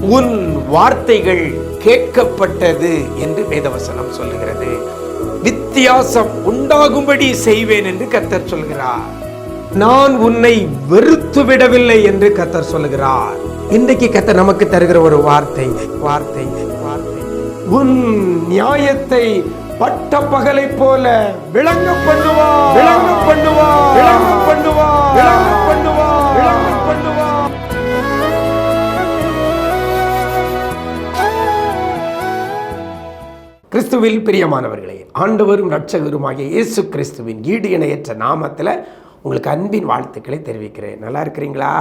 உன் வார்த்தைகள் கேட்கப்பட்டது என்று வேதவசனம் சொல்லுகிறது. வித்தியாசம் உண்டாகும்படி செய்வேன் என்று கர்த்தர் சொல்கிறார். நான் உன்னை வெறுத்து விடவில்லை என்று கர்த்தர் சொல்லுகிறார். இன்றைக்கு கர்த்தர் நமக்கு தருகிற ஒரு வார்த்தை வார்த்தை வார்த்தை. உன் நியாயத்தை பட்ட பகலை போல விளங்க பண்ணுவா விளங்க பண்ணுவா விளங்க பண்ணுவா கிறிஸ்துவில் பிரியமானவர்களே ஆண்டவரும் ரட்சகருமாகிய இயேசு கிறிஸ்துவின் ஈடு இணையற்ற நாமத்தில் உங்களுக்கு அன்பின் வாழ்த்துக்களை தெரிவிக்கிறேன். நல்லா இருக்கிறீங்களா?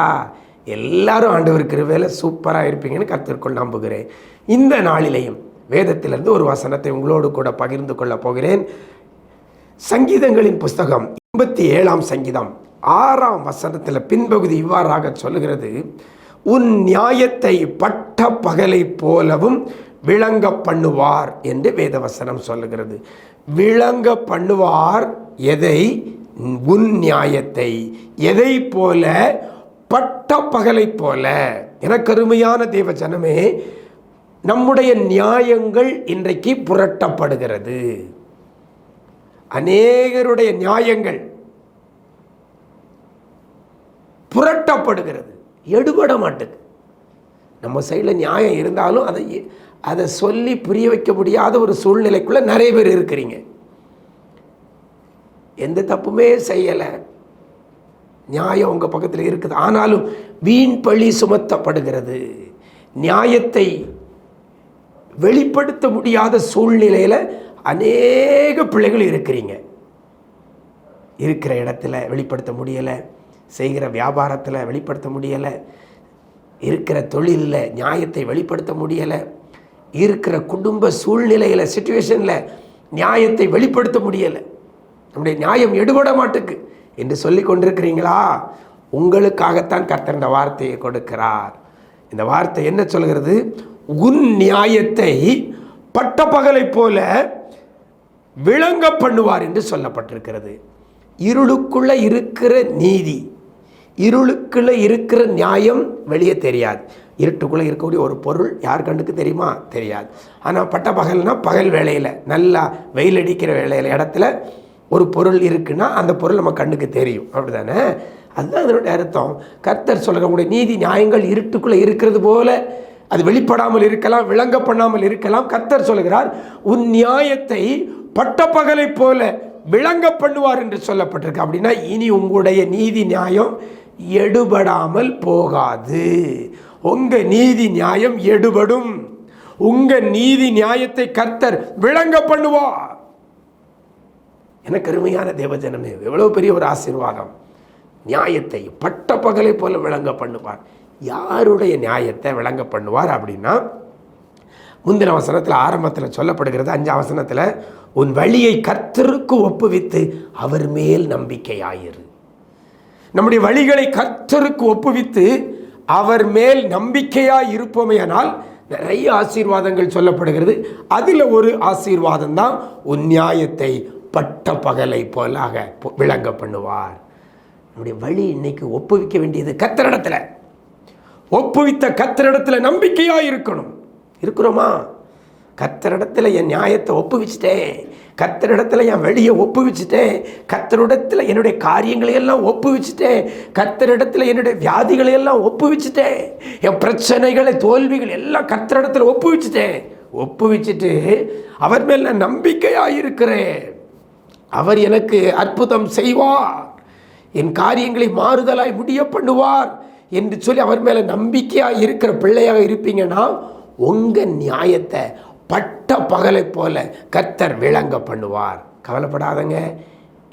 எல்லாரும் ஆண்டவர் வேலை சூப்பராக இருப்பீங்கன்னு கருத்திற்குள் நம்புகிறேன். இந்த நாளிலேயும் வேதத்திலிருந்து ஒரு வசனத்தை உங்களோடு கூட பகிர்ந்து கொள்ளப் போகிறேன். சங்கீதங்களின் புஸ்தகம் எண்பத்தி ஏழாம் சங்கீதம் ஆறாம் வசனத்தில் பின்பகுதி இவ்வாறாக சொல்லுகிறது. உன் நியாயத்தை பட்ட பகலை போலவும் விளங்க பண்ணுவார் என்று வேதவசனம் சொல்லுகிறது. விளங்க பண்ணுவார் எதை? உன் நியாயத்தை. எதை போல? பட்ட பகலை போல. எனக்கு அருமையான தேவ ஜனமே நம்முடைய நியாயங்கள் இன்றைக்கு புரட்டப்படுகிறது. அநேகருடைய நியாயங்கள் புரட்டப்படுகிறது. எடுபட மாட்டுக்கு நம்ம சைடில் நியாயம் இருந்தாலும் அதை அதை சொல்லி புரிய வைக்க முடியாத ஒரு சூழ்நிலைக்குள்ளே நிறைய பேர் இருக்கிறீங்க. எந்த தப்புமே செய்யலை. நியாயம் உங்கள் பக்கத்தில் இருக்குது. ஆனாலும் வீண் பழி சுமத்தப்படுகிறது. நியாயத்தை வெளிப்படுத்த முடியாத சூழ்நிலையில் அநேக பிள்ளைகள் இருக்கிறீங்க. இருக்கிற இடத்துல வெளிப்படுத்த முடியலை. செய்கிற வியாபாரத்தில் வெளிப்படுத்த முடியலை. இருக்கிற தொழிலில் நியாயத்தை வெளிப்படுத்த முடியலை. இருக்கிற குடும்ப சூழ்நிலையில் சுச்சுவேஷனில் நியாயத்தை வெளிப்படுத்த முடியலை. நம்முடைய நியாயம் எடுபட மாட்டுக்கு என்று சொல்லி கொண்டிருக்கிறீங்களா? உங்களுக்காகத்தான் கர்த்தர் இந்த வார்த்தையை கொடுக்கிறார். இந்த வார்த்தை என்ன சொல்கிறது? உன் நியாயத்தை பட்டப்பகலை போல விளங்க பண்ணுவார் என்று சொல்லப்பட்டிருக்கிறது. இருளுக்குள்ள இருக்கிற நீதி. இருளுக்குள்ளே இருக்கிற நியாயம் வெளியே தெரியாது. இருட்டுக்குள்ளே இருக்கக்கூடிய ஒரு பொருள் யார் கண்ணுக்கு தெரியுமா? தெரியாது. ஆனால் பட்ட பகல்னால் பகல் வேலையில் நல்லா வெயில் அடிக்கிற வேலையில் இடத்துல ஒரு பொருள் இருக்குன்னா அந்த பொருள் நம்ம கண்ணுக்கு தெரியும். அப்படி தானே அதுதான் அதனுடைய அர்த்தம். கர்த்தர் சொல்லக்கூடிய நீதி நியாயங்கள் இருட்டுக்குள்ளே இருக்கிறது போல அது வெளிப்படாமல் இருக்கலாம் விளங்க பண்ணாமல் இருக்கலாம். கர்த்தர் சொல்கிறார் உன் நியாயத்தை பட்டப்பகலை போல விளங்க பண்ணுவார் என்று சொல்லப்பட்டிருக்கு. அப்படின்னா இனி உங்களுடைய நீதி நியாயம் எடுபடாமல் போகாது. உங்கள் நீதி நியாயம் எடுபடும். உங்கள் நீதி நியாயத்தை கர்த்தர் விளங்க பண்ணுவார். எனக்கு அருமையான தேவஜனமே எவ்வளோ பெரிய ஒரு ஆசீர்வாதம். நியாயத்தை பட்ட பகலை போல விளங்க பண்ணுவார். யாருடைய நியாயத்தை விளங்க பண்ணுவார் அப்படின்னா முந்தின வசனத்தில் ஆரம்பத்தில் சொல்லப்படுகிறது அஞ்சாம் வசனத்தில் உன் வழியை கர்த்தருக்கு ஒப்புவித்து அவர் மேல் நம்பிக்கையாயிரு. நம்முடைய வழிகளை கர்த்தருக்கு ஒப்புவித்து அவர் மேல் நம்பிக்கையாக இருப்போமேயானால் நிறைய ஆசீர்வாதங்கள் சொல்லப்படுகிறது. அதில் ஒரு ஆசீர்வாதம் தான் உன் நியாயத்தை பட்ட பகலை போலாக விளங்க பண்ணுவார். நம்முடைய வழி இன்னைக்கு ஒப்புவிக்க வேண்டியது கத்தரிடத்தில் ஒப்புவித்த கத்தரிடத்தில் நம்பிக்கையாக இருக்கணும். இருக்கிறோமா? கத்தரிடத்தில் என் நியாயத்தை ஒப்புவிச்சிட்டேன். கத்தரிடத்தில் என் வெளியை ஒப்புவிச்சிட்டேன் கத்தரிடத்தில் என்னுடைய காரியங்களை எல்லாம் ஒப்புவிச்சிட்டேன் கத்தரிடத்தில் என்னுடைய வியாதிகளை எல்லாம் ஒப்புவிச்சிட்டேன் என் பிரச்சனைகளை தோல்விகள் எல்லாம் கத்தரிடத்தில் ஒப்புவிச்சிட்டேன் ஒப்புவிச்சிட்டு அவர் மேல் நான் நம்பிக்கையாக இருக்கிறேன் அவர் எனக்கு அற்புதம் செய்வார். என் காரியங்களை மாறுதலாய் முடிய பண்ணுவார் என்று சொல்லி அவர் மேலே நம்பிக்கையாக இருக்கிற பிள்ளையாக இருப்பீங்கன்னா உங்கள் நியாயத்தை பட்ட பகலை போல கர்த்தர் விளங்க பண்ணுவார். கவலைப்படாதங்க.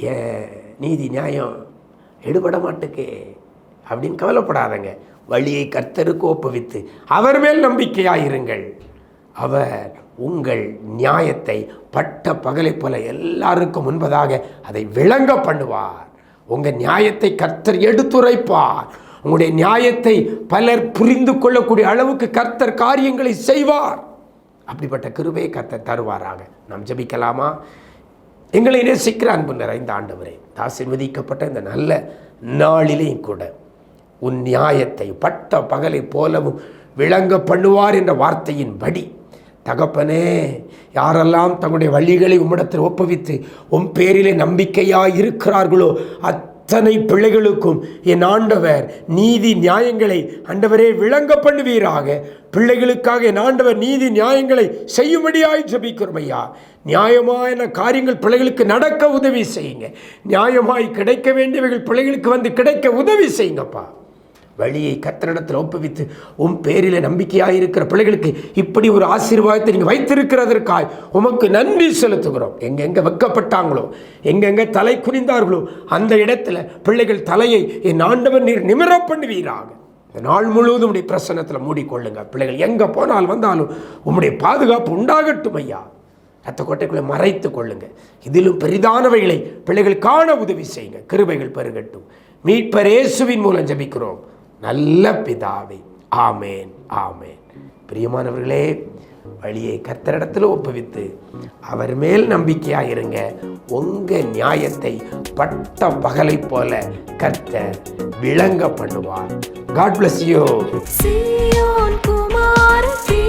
ஏ நீதி நியாயம் எடுபட மாட்டுக்கு அப்படின்னு கவலைப்படாதங்க. வழியை கர்த்தருக்கு ஒப்புவித்து அவர் மேல் நம்பிக்கையாயிருங்கள். அவர் உங்கள் நியாயத்தை பட்ட பகலை போல எல்லாருக்கும் முன்பதாக அதை விளங்க பண்ணுவார். உங்கள் நியாயத்தை கர்த்தர் எடுத்துரைப்பார். உங்களுடைய நியாயத்தை பலர் புரிந்து கொள்ளக்கூடிய அளவுக்கு கர்த்தர் காரியங்களை செய்வார். அப்படிப்பட்ட கிருபையை கத்த தருவாராக. நாம் ஜெபிக்கலாமா? எங்களை நேசிக்கிற அன்பு நிறைந்த ஆண்டவரே ஆசீர்வதிக்கப்பட்ட இந்த நல்ல நாளிலேயும் கூட உன் நியாயத்தை பட்ட பகலை போலவும் விளங்க பண்ணுவார் என்ற வார்த்தையின் படி தகப்பனே யாரெல்லாம் தங்களுடைய வழிகளை உம்மிடத்தில் ஒப்புவித்து உம் பேரிலே நம்பிக்கையாக இருக்கிறார்களோ அத்தனை பிள்ளைகளுக்கும் என் ஆண்டவர் நீதி நியாயங்களை ஆண்டவரே விளங்க பண்ணுவீராக. பிள்ளைகளுக்காக என் ஆண்டவர் நீதி நியாயங்களை செய்யும்படியாய் ஜபிக்கிறோம் ஐயா நியாயமான காரியங்கள் பிள்ளைகளுக்கு நடக்க உதவி செய்யுங்க. நியாயமாய் கிடைக்க வேண்டியவைகள் பிள்ளைகளுக்கு வந்து கிடைக்க உதவி செய்யுங்கப்பா. வழியை கத்தரிடத்தில் ஒப்புவித்து உன் பேரில் நம்பிக்கையாக இருக்கிற பிள்ளைகளுக்கு இப்படி ஒரு ஆசீர்வாதத்தை நீங்கள் வைத்திருக்கிறதற்காய் உமக்கு நன்றி செலுத்துகிறோம். எங்கெங்கே வெக்கப்பட்டாங்களோ எங்கெங்கே தலை குனிந்தார்களோ அந்த இடத்துல பிள்ளைகள் தலையை என் ஆண்டவர் நீர் நிமிர பண்ணுவீராக. இந்த நாள் முழுவதும் உடைய பிரசனத்தில் மூடிக்கொள்ளுங்க பிள்ளைகள் எங்கே போனால் வந்தாலும் உம்முடைய பாதுகாப்பு உண்டாகட்டும் ஐயா. ரத்த கோட்டைக்குள்ளே மறைத்து கொள்ளுங்க இதிலும் பெரிதானவைகளை பிள்ளைகள் காண உதவி செய்யுங்க கிருபைகள் பெருகட்டும். மீட்பர் இயேசுவின் மூலம் ஜெபிக்கிறோம். நல்ல பிதாவை. ஆமேன். ஆமேன். பிரியமானவர்களே வழியை கத்தரிடத்தில் ஒப்புவித்து அவர் மேல் நம்பிக்கையாக இருங்க. உங்க நியாயத்தை பட்ட பகலை போல கத்த விளங்க பண்ணுவார் காட் bless you சீயோன் குமாரத்தி